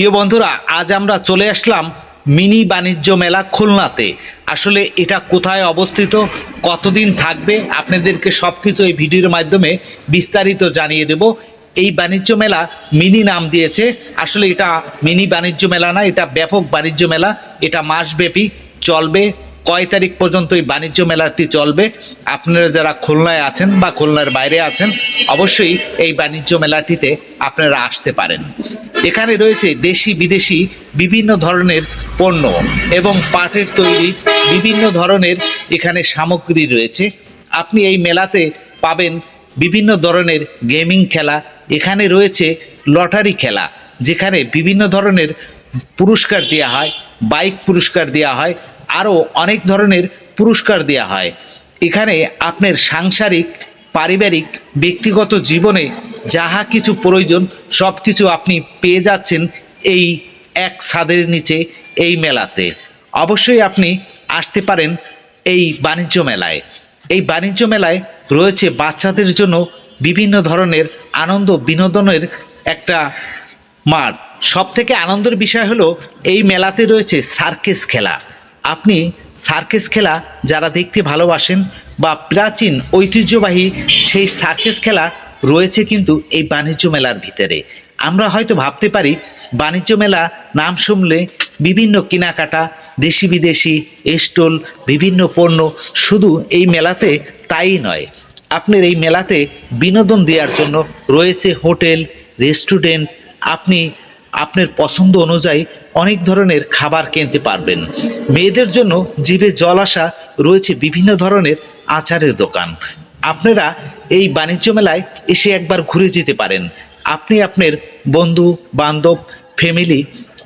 প্রিয় বন্ধুরা, আজ আমরা চলে আসলাম মিনি বাণিজ্য মেলা খুলনাতে। আসলে এটা কোথায় অবস্থিত, কতদিন থাকবে, আপনাদেরকে সব কিছু এই ভিডিওর মাধ্যমে বিস্তারিত জানিয়ে দেব। এই বাণিজ্য মেলা মিনি নাম দিয়েছে। আসলে এটা মিনি বাণিজ্য মেলা না, এটা ব্যাপক বাণিজ্য মেলা, এটা মাসব্যাপী চলবে। কয় তারিখ পর্যন্ত এই বাণিজ্য মেলাটি চলবে? আপনারা যারা খুলনায় আছেন বা খুলনার বাইরে আছেন, অবশ্যই এই বাণিজ্য মেলাটিতে আপনারা আসতে পারেন। এখানে রয়েছে দেশি বিদেশি বিভিন্ন ধরনের পণ্য এবং পাটের তৈরি বিভিন্ন ধরনের এখানে সামগ্রী রয়েছে। আপনি এই মেলাতে পাবেন বিভিন্ন ধরনের গেমিং খেলা, এখানে রয়েছে লটারি খেলা, যেখানে বিভিন্ন ধরনের পুরস্কার দেওয়া হয়, বাইক পুরস্কার দেওয়া হয় আরও অনেক ধরনের পুরস্কার দেওয়া হয়। এখানে আপনার সাংসারিক, পারিবারিক, ব্যক্তিগত জীবনে যাহা কিছু প্রয়োজন সব কিছু আপনি পেয়ে যাচ্ছেন এই এক ছাদের নিচে, এই মেলাতে। অবশ্যই আপনি আসতে পারেন এই বাণিজ্য মেলায়। এই বাণিজ্য মেলায় রয়েছে বাচ্চাদের জন্য বিভিন্ন ধরনের আনন্দ বিনোদনের একটা মাঠ। সব থেকে আনন্দের বিষয় হলো, এই মেলাতে রয়েছে সার্কেস খেলা। আপনি সার্কেস খেলা যারা দেখতে ভালোবাসেন বা প্রাচীন ঐতিহ্যবাহী সেই সার্কেস খেলা রয়েছে কিন্তু এই বাণিজ্য মেলার ভিতরে। আমরা হয়তো ভাবতে পারি, বাণিজ্য মেলা নাম শুনলে বিভিন্ন কেনাকাটা, দেশি বিদেশি, স্টল, বিভিন্ন পণ্য, শুধু এই মেলাতে তাই নয়। আপনার এই মেলাতে বিনোদন দেওয়ার জন্য রয়েছে হোটেল, রেস্টুরেন্ট, আপনি আপনার পছন্দ অনুযায়ী অনেক ধরনের খাবার কিনতে পারবেন। মেয়েদের জন্য জিভে জল আসা রয়েছে বিভিন্ন ধরনের আচারের দোকান। আপনারা এই বাণিজ্য মেলায় এসে একবার ঘুরে যেতে পারেন। আপনি আপনার বন্ধু, বান্ধব, ফ্যামিলি,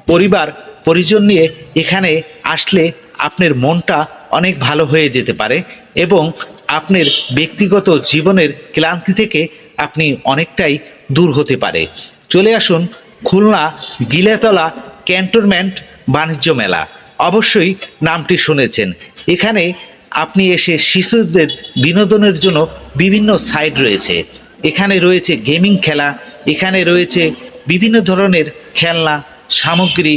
পরিবার, পরিজন নিয়ে এখানে আসলে আপনার মনটা অনেক ভালো হয়ে যেতে পারে এবং আপনার ব্যক্তিগত জীবনের ক্লান্তি থেকে আপনি অনেকটাই দূর হতে পারে। চলে আসুন খুলনা গিলেতলা ক্যান্টনমেন্ট বাণিজ্য মেলা। অবশ্যই নামটি শুনেছেন। এখানে আপনি এসে শিশুদের বিনোদনের জন্য বিভিন্ন সাইট রয়েছে। এখানে রয়েছে গেমিং খেলা, এখানে রয়েছে বিভিন্ন ধরনের খেলনা, সামগ্রী।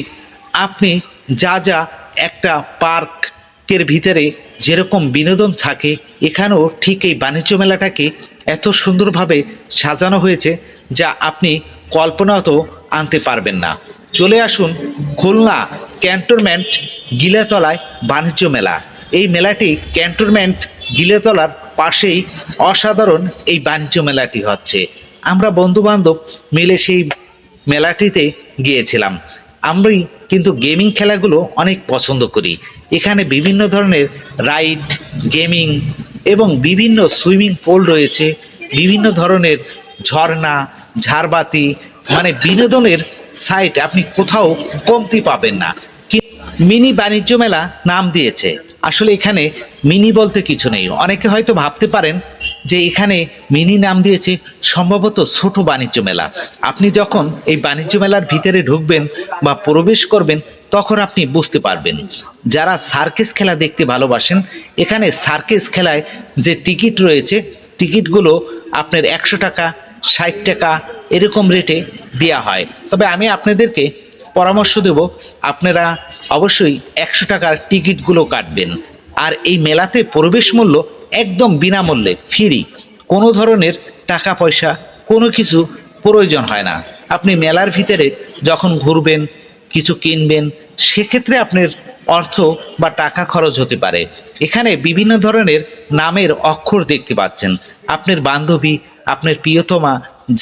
আপনি যা যা একটা পার্কের ভিতরে যেরকম বিনোদন থাকে, এখানেও ঠিক এই বাণিজ্য মেলাটাকে এত সুন্দরভাবে সাজানো হয়েছে যা আপনি কল্পনাতেও আনতে পারবেন না। চলে আসুন খুলনা ক্যান্টনমেন্ট গিলেতলায় বাণিজ্য মেলা। এই মেলাটি ক্যান্টনমেন্ট গিলেতলার পাশেই অসাধারণ এই বাণিজ্য মেলাটি হচ্ছে। আমরা বন্ধুবান্ধব মিলে সেই মেলাটিতে গিয়েছিলাম। আমি কিন্তু গেমিং খেলাগুলো অনেক পছন্দ করি। এখানে বিভিন্ন ধরনের রাইড, গেমিং এবং বিভিন্ন সুইমিং পুল রয়েছে। বিভিন্ন ধরনের ঝর্ণা, ঝাড়বাতি মানে বিনোদনের সাইট আপনি কোথাও কমতি পাবেন না। মিনি বাণিজ্য মেলা নাম দিয়েছে। আসলে এখানে মিনি বলতে কিছু নেই। অনেকে হয়তো ভাবতে পারেন যে এখানে মিনি নাম দিয়েছে সম্ভবত ছোট বাণিজ্য মেলা। আপনি যখন এই বাণিজ্য মেলার ভিতরে ঢুকবেন বা প্রবেশ করবেন, তখন আপনি বুঝতে পারবেন। যারা সার্কেস খেলা দেখতে ভালোবাসেন, এখানে সার্কেস খেলায় যে টিকিট রয়েছে, টিকিটগুলো আপনার একশো টাকা ষাট টাকা এরকম রেটে দেওয়া হয়। তবে আমি আপনাদেরকে পরামর্শ দেব, আপনারা অবশ্যই একশো টাকার টিকিটগুলো কাটবেন। আর এই মেলাতে প্রবেশ মূল্য একদম বিনামূল্যে ফ্রি কোনো ধরনের টাকা পয়সা, কোনো কিছু প্রয়োজন হয় না। আপনি মেলার ভিতরে যখন ঘুরবেন, কিছু কিনবেন, সেক্ষেত্রে আপনার অর্থ বা টাকা খরচ হতে পারে। এখানে বিভিন্ন ধরনের নামের অক্ষর দেখতে পাচ্ছেন। আপনার বান্ধবী আপনার প্রিয়তমা,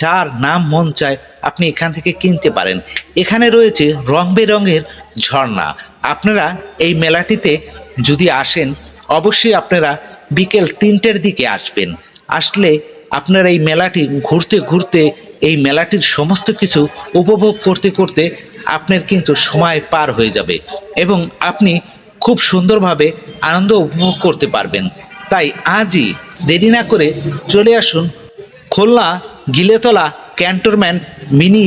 যার নাম মন চায়, আপনি এখান থেকে কিনতে পারেন। এখানে রয়েছে রং বেরঙের ঝর্ণা। আপনারা এই মেলাটিতে যদি আসেন, অবশ্যই আপনারা বিকেল তিনটের দিকে আসবেন। আসলে আপনার এই মেলাটি ঘুরতে ঘুরতে, এই মেলাটির সমস্ত কিছু উপভোগ করতে করতে আপনার কিন্তু সময় পার হয়ে যাবে এবং আপনি খুব সুন্দরভাবে আনন্দ উপভোগ করতে পারবেন। তাই আজই দেরি না করে চলে আসুন খুলনা, গিলেতলা, ক্যান্টনমেন্ট, মিনি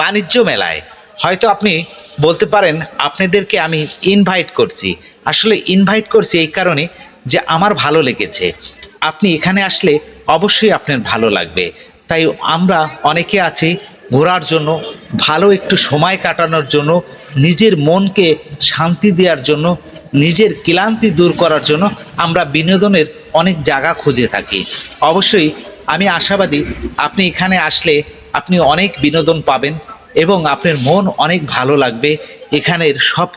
বাণিজ্য মেলায়। হয়তো আপনি বলতে পারেন, আপনাদেরকে আমি ইনভাইট করছি। আসলে ইনভাইট করছি এই কারণে যে আমার ভালো লেগেছে। আপনি এখানে আসলে অবশ্যই আপনার ভালো লাগবে। তাই আমরা অনেকে আছি ঘোরার জন্য, ভালো একটু সময় কাটানোর জন্য, নিজের মনকে শান্তি দেওয়ার জন্য, নিজের ক্লান্তি দূর করার জন্য আমরা বিনোদনের অনেক জায়গা খুঁজে থাকি। অবশ্যই আমি আশাবাদী আপনি এখানে আসলে আপনি অনেক বিনোদন পাবেন এবং আপনার মন অনেক ভালো লাগবে। এখানের সব